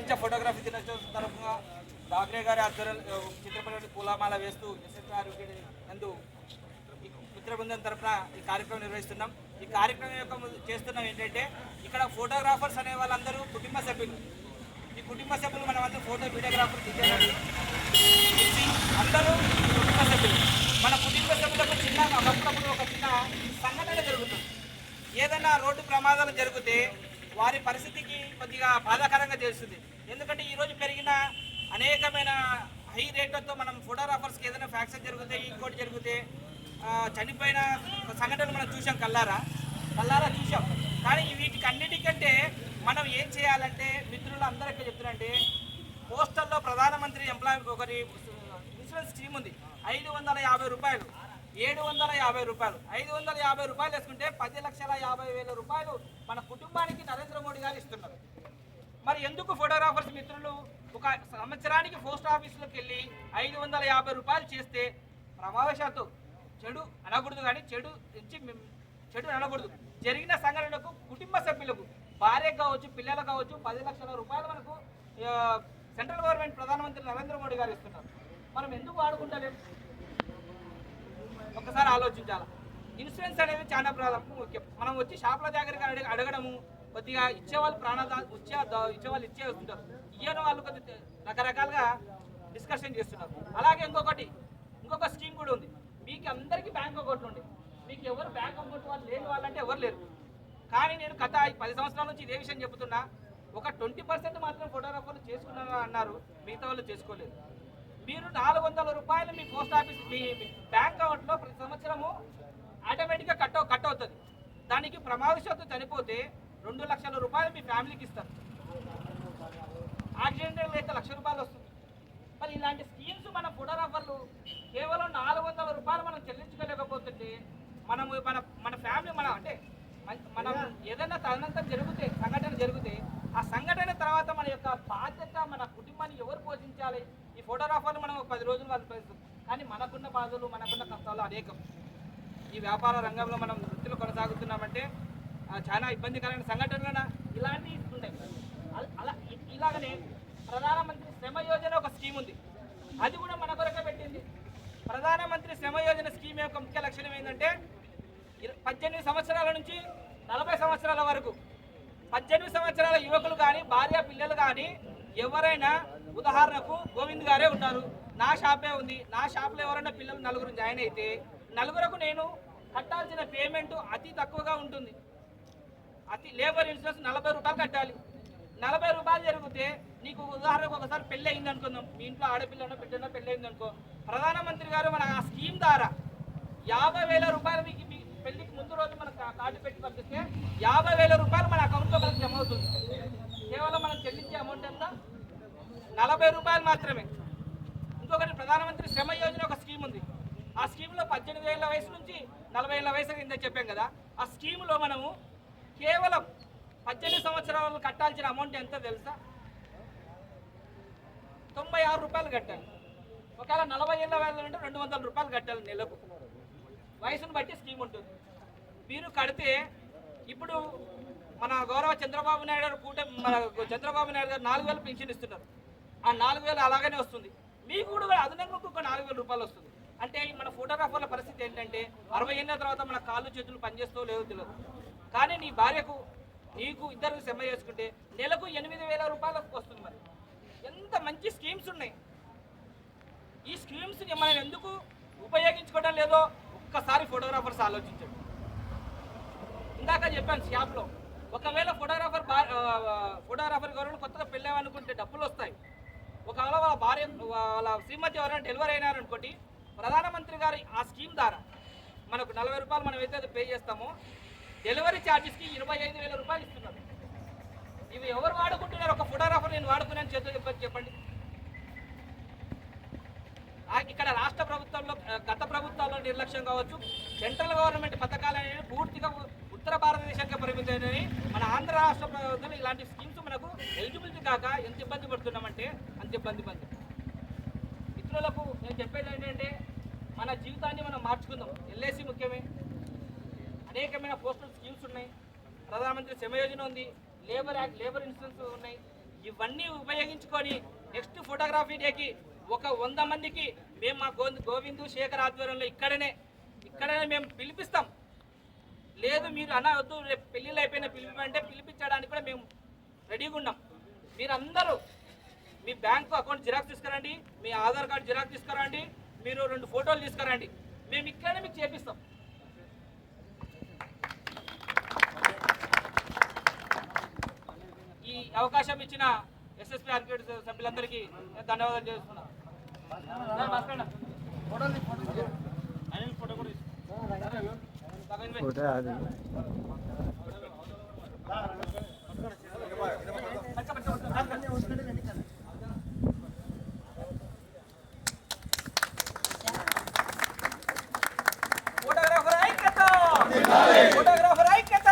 ప్రపంచ ఫోటోగ్రఫీ దినోత్సవం తరఫున డాక్రే గారి ఆధ్వర్యంలో చిత్రపటి పూలమాల వేస్తూ ఎస్ఎస్ఆర్ నందు ఈ మిత్ర బృందం తరఫున ఈ కార్యక్రమం నిర్వహిస్తున్నాం. ఈ కార్యక్రమం యొక్క చేస్తున్నాం ఏంటంటే ఇక్కడ ఫోటోగ్రాఫర్స్ అనే వాళ్ళందరూ కుటుంబ సభ్యులు. ఈ కుటుంబ సభ్యులు మనం అందరూ ఫోటో వీడియోగ్రాఫర్ దిగేవాళ్ళు అందరూ కుటుంబ సభ్యులు. మన కుటుంబ సభ్యులకు చిన్న అప్పుడప్పుడు ఒక చిన్న సంఘటన జరుగుతుంది. ఏదైనా రోడ్డు ప్రమాదాలు జరిగితే వారి పరిస్థితికి కొద్దిగా బాధాకరంగా చేస్తుంది ఎందుకంటే ఈరోజు పెరిగిన అనేకమైన హై రేట్లతో మనం ఫోటోగ్రాఫర్స్కి ఏదైనా ఫ్యాక్చర్ జరిగితే ఇంకోటి జరిగితే చనిపోయిన సంఘటనలు మనం చూసాం కల్లారా కల్లారా చూసాం కానీ వీటికి అన్నిటికంటే మనం ఏం చేయాలంటే మిత్రులు అందరికీ చెప్తున్నారంటే పోస్టల్లో ప్రధానమంత్రి ఎంప్లాయ్ ఒకరి ఇన్సూరెన్స్ స్కీమ్ ఉంది. ఐదు వందల యాభై రూపాయలు. ఏడు వందల యాభై రూపాయలు. ఐదు వందల యాభై రూపాయలు వేసుకుంటే పది లక్షల యాభై వేల రూపాయలు మన కుటుంబానికి నరేంద్ర మోడీ గారు ఇస్తున్నారు. మరి ఎందుకు ఫోటోగ్రాఫర్స్ మిత్రులు ఒక సంవత్సరానికి పోస్ట్ ఆఫీసులోకి వెళ్ళి ఐదు వందల యాభై రూపాయలు చేస్తే ప్రమావశాత్తు చెడు అనకూడదు కానీ చెడు ఇచ్చి చెడు అనకూడదు. జరిగిన సంఘటనకు కుటుంబ సభ్యులకు భార్య కావచ్చు పిల్లలు కావచ్చు పది లక్షల రూపాయలు మనకు సెంట్రల్ గవర్నమెంట్ ప్రధానమంత్రి నరేంద్ర మోడీ గారు ఇస్తున్నారు. మనం ఎందుకు వాడుకుంటలేం? ఒకసారి ఆలోచించాలి? ఇన్సూరెన్స్ అనేది చాలా ప్రాధం ముఖ్యం మనం వచ్చి షాపుల దగ్గరికి అడగడము కొద్దిగా ఇచ్చేవాళ్ళు ప్రాణాదా ఇచ్చే ఇచ్చేవాళ్ళు ఇచ్చే వస్తుంటారు. ఇయ్యని వాళ్ళు కొద్ది రకరకాలుగా డిస్కషన్ చేస్తున్నారు. అలాగే ఇంకొకటి ఇంకొక స్కీమ్ కూడా ఉంది. మీకు అందరికీ బ్యాంక్ అకౌంట్లు ఉంది మీకు ఎవరు బ్యాంక్ అకౌంట్ వాళ్ళు లేని వాళ్ళంటే ఎవరు లేరు. కానీ నేను గత ఈ పది సంవత్సరాల నుంచి ఇదే విషయం చెబుతున్నా ఒక ట్వంటీ పర్సెంట్ మాత్రం ఫోటోగ్రాఫర్లు చేసుకున్నారు అన్నారు. మిగతా వాళ్ళు చేసుకోలేదు. మీరు నాలుగు వందల రూపాయలు మీ పోస్ట్ ఆఫీస్ మీ బ్యాంక్ అకౌంట్లో ప్రతి సంవత్సరము ఆటోమేటిక్గా కట్ కట్ అవుతుంది దానికి ప్రమాదశాత్తు చనిపోతే రెండు లక్షల రూపాయలు మీ ఫ్యామిలీకి ఇస్తారు. యాక్సిడెంటల్ అయితే లక్ష రూపాయలు వస్తుంది. మరి ఇలాంటి స్కీమ్స్ మన ఫోటోగ్రాఫర్లు కేవలం నాలుగు వందల రూపాయలు మనం చెల్లించుకోలేకపోతుంటే మనము మన మన ఫ్యామిలీ మన అంటే మన- మనం ఏదైనా తదనంతరం జరిగితే సంఘటన జరిగితే ఆ సంఘటన తర్వాత మన యొక్క బాధ్యత మన కుటుంబాన్ని ఎవరు పోషించాలి? ఈ ఫోటోగ్రాఫర్లు మనం ఒక పది రోజులు వాళ్ళు పెంచుతాం కానీ మనకున్న బాధలు మనకున్న కష్టాలు అనేకం. ఈ వ్యాపార రంగంలో మనం వృత్తిలో కొనసాగుతున్నామంటే చాలా ఇబ్బందికరమైన సంఘటనలు ఇలాంటివి ఉంటాయి అలా ఇలాగనే ప్రధానమంత్రి శ్రమ యోజన ఒక స్కీమ్ ఉంది. అది కూడా మన కొరకే పెట్టింది. ప్రధానమంత్రి శ్రమ యోజన స్కీమ్ యొక్క ముఖ్య లక్షణం ఏంటంటే పద్దెనిమిది సంవత్సరాల నుంచి నలభై సంవత్సరాల వరకు పద్దెనిమిది సంవత్సరాల యువకులు కానీ భార్య పిల్లలు కానీ ఎవరైనా ఉదాహరణకు గోవింద్ గారే ఉన్నారు నా షాపే ఉంది. నా షాప్లో ఎవరైనా పిల్లలు నలుగురు జాయిన్ అయితే నలుగురకు నేను కట్టాల్సిన పేమెంట్ అతి తక్కువగా ఉంటుంది. అతి లేబర్ ఇన్సూరెన్స్ నలభై రూపాయలు కట్టాలి. నలభై రూపాయలు జరిగితే నీకు ఉదాహరణకు ఒకసారి పెళ్ళి అయింది అనుకుందాం. మీ ఇంట్లో ఆడపిల్లనో బిడ్డనో పెళ్ళి అయింది అనుకో. ప్రధానమంత్రి గారు మన ఆ స్కీమ్ ద్వారా యాభై వేల రూపాయలు మీకు మీ పెళ్ళికి ముందు రోజు మనకు కార్డు పెట్టి పంపిస్తే యాభై వేల రూపాయలు మన అకౌంట్లో మనకు జమ అవుతుంది. కేవలం మనం చెల్లించే అమౌంట్ ఎంత? నలభై రూపాయలు మాత్రమే. ఇంకొకటి ప్రధానమంత్రి శ్రమ యోజన ఒక స్కీమ్ ఉంది. ఆ స్కీమ్లో పద్దెనిమిది ఏళ్ళ వయసు నుంచి నలభై ఏళ్ళ వయసు కింద చెప్పాం కదా. ఆ స్కీమ్లో మనము కేవలం పద్దెనిమిది సంవత్సరాలు కట్టాల్సిన అమౌంట్ ఎంత తెలుసా? తొంభై ఆరు రూపాయలు కట్టాలి. ఒకవేళ నలభై ఏళ్ళ వయసు అంటే రెండు వందల రూపాయలు కట్టాలి నెలకు. వయసును బట్టి స్కీమ్ ఉంటుంది. మీరు కడితే ఇప్పుడు మన గౌరవ చంద్రబాబు నాయుడు గారు కూటమి మన చంద్రబాబు నాయుడు గారు నాలుగు వేలు పెన్షన్ ఇస్తున్నారు. ఆ నాలుగు వేలు అలాగనే వస్తుంది. మీకు కూడా అదనంగా ఇంకొక నాలుగు వేల రూపాయలు వస్తుంది. అంటే మన ఫోటోగ్రాఫర్ల పరిస్థితి ఏంటంటే అరవై ఏళ్ళ తర్వాత మన కాళ్ళు చేతులు పనిచేస్తూ లేదో తెలియదు. కానీ నీ భార్యకు నీకు ఇద్దరు సెమ్మ చేసుకుంటే నెలకు ఎనిమిది వేల రూపాయలకు వస్తుంది మరి. ఎంత మంచి స్కీమ్స్ ఉన్నాయి. ఈ స్కీమ్స్ని మనం ఎందుకు ఉపయోగించుకోవడం లేదో ఒక్కసారి ఫోటోగ్రాఫర్స్ ఆలోచించండి. ఇందాక చెప్పాను షాప్లో ఒకవేళ ఫోటోగ్రాఫర్ ఫోటోగ్రాఫర్ ఎవరైనా కొత్తగా పెళ్ళామనుకుంటే డబ్బులు వస్తాయి. ఒకవేళ వాళ్ళ భార్య వాళ్ళ శ్రీమతి ఎవరైనా డెలివరీ అయినారనుకోండి ప్రధానమంత్రి గారి ఆ స్కీమ్ ద్వారా మనకు నలభై రూపాయలు మనం ఏదైతే పే చేస్తామో. డెలివరీ ఛార్జెస్కి ఇరవై ఐదు వేల రూపాయలు ఇస్తున్నారు. ఇవి ఎవరు వాడుకుంటున్నారు? ఒక ఫోటోగ్రాఫర్ నేను వాడుకున్నాను. చేతులు చెప్పండి. చెప్పండి ఇక్కడ రాష్ట్ర ప్రభుత్వంలో గత ప్రభుత్వాల్లో నిర్లక్ష్యం కావచ్చు. సెంట్రల్ గవర్నమెంట్ పథకాలు అనేవి పూర్తిగా ఉత్తర భారతదేశానికి పరిమితమైనవి. మన ఆంధ్ర రాష్ట్ర ప్రభుత్వం ఇలాంటి స్కీమ్స్ మనకు ఎలిజిబిలిటీ కాక ఎంత ఇబ్బంది పడుతున్నామంటే అంత ఇబ్బంది పడుతుంది మిత్రులకు నేను చెప్పేది ఏంటంటే మన జీవితాన్ని మనం మార్చుకుందాం. ఎల్ఐసి ముఖ్యమే. అనేకమైన పోస్టల్ స్కీమ్స్ ఉన్నాయి. ప్రధానమంత్రి శ్రమ ఉంది లేబర్ యాక్ట్ లేబర్ ఇన్సూరెన్స్ ఉన్నాయి. ఇవన్నీ ఉపయోగించుకొని నెక్స్ట్ ఫోటోగ్రఫీ డేకి ఒక వంద మందికి మేము మా గోవింద్ గోవిందు శేఖర్ ఆధ్వర్యంలో ఇక్కడనే ఇక్కడనే మేము పిలిపిస్తాం. లేదు మీరు అన్న వద్దు రేపు పెళ్ళిళ్ళు అయిపోయిన పిలిపంటే పిలిపించడానికి కూడా మేము రెడీగా ఉన్నాం. మీరందరూ మీ బ్యాంకు అకౌంట్ జిరాక్స్ తీసుకురండి మీ ఆధార్ కార్డు జిరాక్స్ తీసుకురండి మీరు రెండు ఫోటోలు తీసుకురండి. మేము ఇక్కడనే మీకు చేపిస్తాం. అవకాశం ఇచ్చిన ఎస్ఎస్పీ ఆర్కిటెక్ట్ సభ్యులందరికీ ధన్యవాదాలు చేస్తున్నాను ఫోటో కూడా తీసుకో. ఫోటో అది ఫోటోగ్రాఫర్ ఐక్యత ఫోటోగ్రాఫర్ ఐక్యత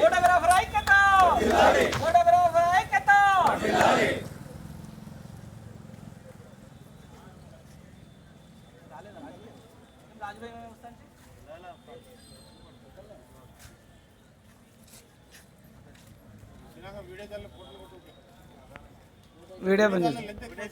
ఫోటోగ్రాఫర్ ఐక్యత ఫోటోగ్రాఫర్ ఐక్యత రాజుభాయ్ వస్తా వీడియో బంద్ చేసి